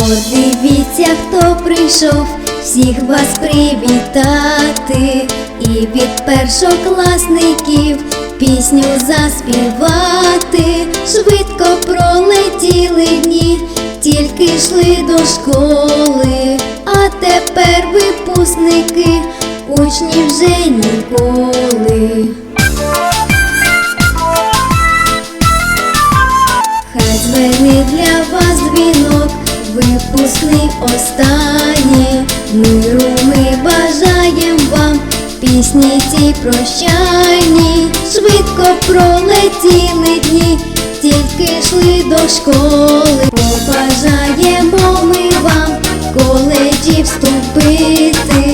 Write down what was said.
Подивіться, хто прийшов всіх вас привітати, і від першокласників пісню заспівати. Швидко пролетіли дні, тільки йшли до школи, а тепер випускники, учні вже ніколи. Хай дзвенить для відпускний останні, миру ми бажаєм вам, пісні ці прощальні, швидко пролетіли дні, тільки йшли до школи, побажаємо ми вам, в коледжі вступити.